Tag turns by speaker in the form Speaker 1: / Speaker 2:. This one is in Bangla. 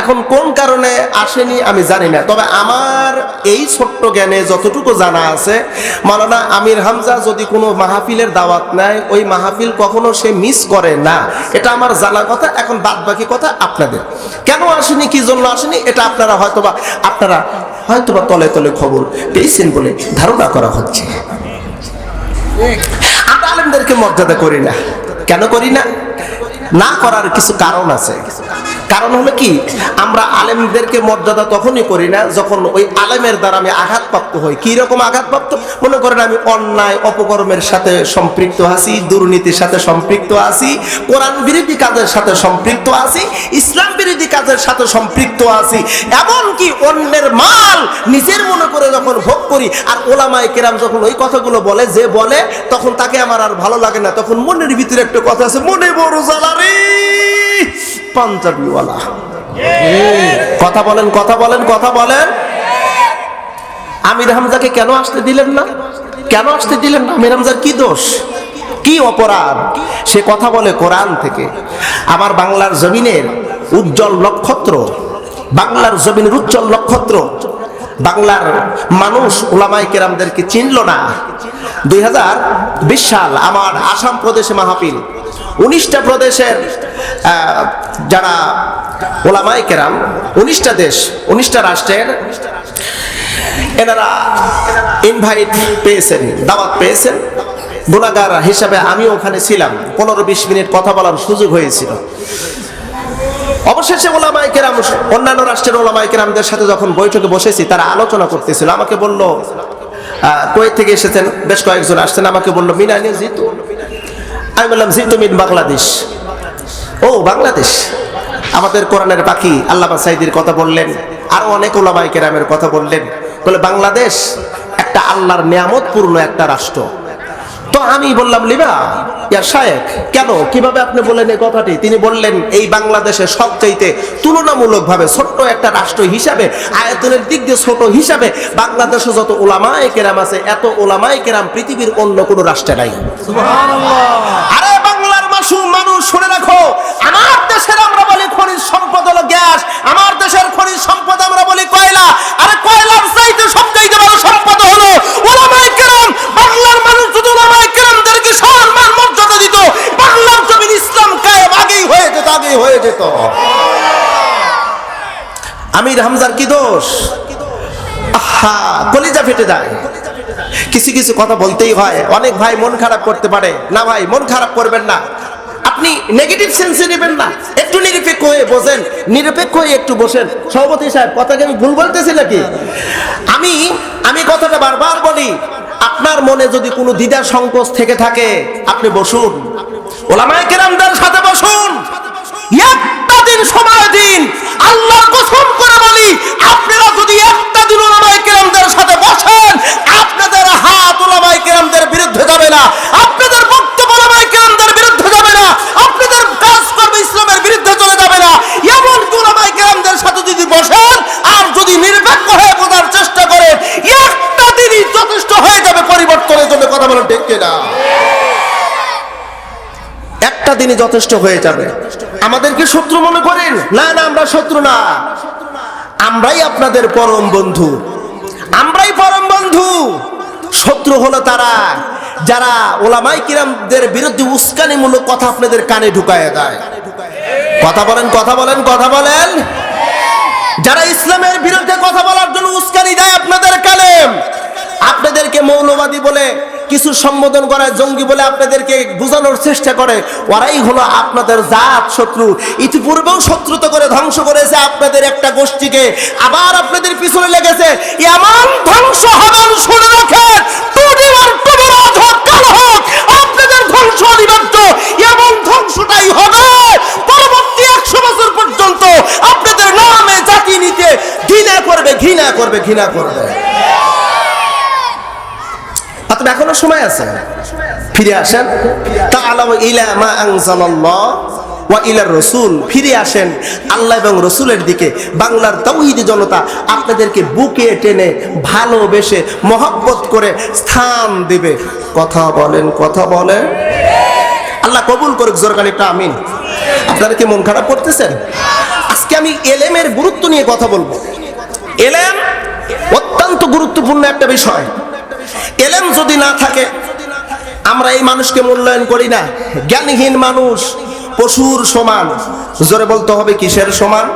Speaker 1: এখন কোন কারণে আসেনি আমি জানি না। তবে আমার এই ছোট্ট জ্ঞানে যতটুকু জানা আছে, মাওলানা আমির হামজা যদি কোনো মাহফিলের দাওয়াত নেয়, ওই মাহফিল কখনো সে মিস করে না। এটা আমার জানা কথা, এখন বাদ বাকি কথা আপনাদের। কেন আসেনি, কি জন্য আসেনি, এটা আপনারা হয়তোবা আপনারা হয়তোবা তলে তলে খবর পেয়েছেন বলে ধারণা করা হচ্ছে। আমরা আলেমদেরকে মর্যাদা করি না। কেন করি না? না করার কিছু কারণ আছে। কারণ হলো কি, আমরা আলেমদেরকে মর্যাদা তখনই করি না যখন ওই আলেমের দ্বারা আমি আঘাতপ্রাপ্ত হই। কি রকম আঘাতপ্রাপ্ত? মনে করেন আমি অন্যায় অপকর্মের সাথে সম্পৃক্ত আছি, দুর্নীতির সাথে সম্পৃক্ত আছি, কোরআন বিরোধী কাজের সাথে সম্পৃক্ত আছি, ইসলাম বিরোধী কাজের সাথে সম্পৃক্ত আছি, এমনকি অন্যের মাল নিজের মনে করে যখন ভোগ করি, আর ওলামায় কেরাম যখন ওই কথাগুলো বলে, যে বলে, তখন তাকে আমার আর ভালো লাগে না। তখন মনের ভিতরে একটা কথা আছে, মনে বড় জ্বালারে পাঞ্জাবিওয়ালা। কথা বলেন কথা বলেন কথা বলেন। আমির হামজাকে কেন আসতে দিলেন না? কেন আসতে দিলেন না? আমির হামজার কি দোষ? কি অপরাধ? সে কথা বলে কোরআন থেকে। আমার বাংলার জমিনের উজ্জ্বল নক্ষত্র, বাংলার জমিনের উজ্জ্বল নক্ষত্র, বাংলার মানুষ ওলামাই কেরামদেরকে চিনল না। দুই হাজার বিশ সাল আমার আসাম প্রদেশে মাহফিল। উনিশটা প্রদেশের যারা ওলামাই কেরাম, উনিশটা দেশ, উনিশটা রাষ্ট্রের এনারা ইনভাইট পেয়েছেন, দাওয়াত পেয়েছেন। গুণাগার হিসাবে আমি ওখানে ছিলাম। পনেরো বিশ মিনিট কথা বলার সুযোগ হয়েছিল। অবশেষে ওলামাই কেরাম, অন্যান্য রাষ্ট্রের ওলামাই কেরামদের সাথে যখন বৈঠকে বসেছি, তারা আলোচনা করতেছিল। আমাকে বলল কুয়েত থেকে এসেছেন, বেশ কয়েকজন আসছেন। আমাকে বলল মিনানি জিতু আমি বললাম, জিতু মিন বাংলাদেশ। ও বাংলাদেশ আমাদের কোরআনের পাখি আল্লামা সাইদির কথা বললেন আরও অনেক ওলামাই কেরামের কথা বললেন। বলে বাংলাদেশ একটা আল্লাহর নিয়ামতপূর্ণ একটা রাষ্ট্র। তো আমি বললাম লিবা ইয়া শায়েক কেন? কীভাবে আপনি বললেন এই কথাটি? তিনি বললেন এই বাংলাদেশে সবচাইতে তুলনামূলকভাবে ছোট্ট একটা রাষ্ট্র হিসাবে আয়তনের দিক দিয়ে ছোট হিসাবে বাংলাদেশে যত ওলামায় কেরাম আছে এত ওলামায় কেরাম পৃথিবীর অন্য কোনো রাষ্ট্রে নাই। আরে মাসুম মানুষ শুনে রাখো, আমার দেশের আমরা বলি খনিজ সম্পদ হলো গ্যাস, আমার দেশের খনিজ সম্পদ আমরা বলি কয়লা। আরে কয়লার চাইতে সবচাইতে বড় সম্পদ হলো ওলামায়ে কেরাম। বাংলার মানুষ যদি ওলামায়ে কেরামদেরকে সম্মান মর্যাদা দিত, বাংলার জমিন ইসলাম কায়েম আগেই হয়ে যেত, আগেই হয়ে যেত। আমির হামজার কি দোষ? কলিজা ফেটে যায়। কিছু কিছু কথা বলতেই হয়, অনেক ভাই মন খারাপ করতে পারে। না ভাই, মন খারাপ করবেন না। আপনি নেগেটিভ সেন্সে নেবেন না। একটু নিরপেক্ষ হয়ে বসেন। নিরপেক্ষ হয়ে একটু বসেন। সভাপতি সাহেব কথাকে আমি ভুল বলতেছি নাকি? আমি আমি কথাটা বারবার বলি, আপনার মনে যদি কোনো দ্বিধা সংকোচ থেকে থাকে, আপনি বসুন। ওলামায়ে কেরামদের সাথে বসুন। একটা দিন সময় দিন। আল্লাহর কসম করে বলি, আপনারা যদি একটা দিন ওলামায়ে কেরামদের সাথে বসেন, আপনাদের হাত ওলামায়ে কেরামদের বিরুদ্ধে যাবে না আপনাদের বক্তব্য ওলামায়ে কেরামদের বিরুদ্ধে যাবে না আপনাদের কাজ করবে ইসলামের বিরুদ্ধে চলে যাবে না এমন কি ওলামায়ে কেরামদের সাথে যদি বসেন আর যদি নিরপেক্ষ হয়ে বোঝার চেষ্টা করেন একটা দিনই যথেষ্ট হয়ে যাবে পরিবর্তনের জন্য কথা বলেন ঠিক কিনা? একটা দিনই যথেষ্ট হয়ে যাবে। আমাদেরকে শত্রু মনে করেন? না না, আমরা শত্রু না। আমরাই আপনাদের পরম বন্ধু। আমরাই পরম বন্ধু। শত্রু হলো তারা, যারা ওলামাই কিরামদের বিরুদ্ধে উস্কানিমূলক কথা আপনাদের কানে ঢুকায় দেয়। কথা বলেন কথা বলেন কথা বলেন। যারা ইসলামের বিরুদ্ধে কথা বলার জন্য উস্কানি দেয় আপনাদের কানে। আপনাদেরকে মৌলবাদী বলে কিছু সম্বোধন করে জঙ্গি বলে আপনাদেরকে বোঝানোর চেষ্টা করে। ওরাই হলো আপনাদের জাত শত্রু। ইতিপূর্বেও শত্রুতা করে ধ্বংস করেছে আপনাদের একটা গোষ্ঠীকে। আবার আপনাদের পিছনে লেগেছে, এমন ধ্বংস হবেন শুনে রাখেন কাল হোক, আপনাদের ধ্বংস এমন ধ্বংসটাই পরবর্তী পর্যন্ত আপনাদের নামে নিতে ঘৃণা করবে ঘৃণা করবে ঘৃণা করবে। অতএব এখনও সময় আছে। ফিরে আসেন। তাআলাউ ইলা মা আনজালাল্লাহ ওয়া ইলার রসুল। ফিরে আসেন আল্লাহ এবং রসুলের দিকে। বাংলার তৌহিদি জনতা আপনাদেরকে বুকে টেনে ভালোবেসে, মহব্বত করে স্থান দেবে। কথা বলেন কথা বলেন। আল্লাহ কবুল করুক জোরকান একটা আমিন। আপনারা কি মন খারাপ করতেছেন? আজকে আমি এলেমের গুরুত্ব নিয়ে কথা বলব। এলেম অত্যন্ত গুরুত্বপূর্ণ একটা বিষয়। এলেম যদি না থাকে, আমরা এই মানুষকে মূল্যায়ন করি না। জ্ঞানহীন মানুষ, পশুর সমান। জোরে বলতে হবে কিসের সমান?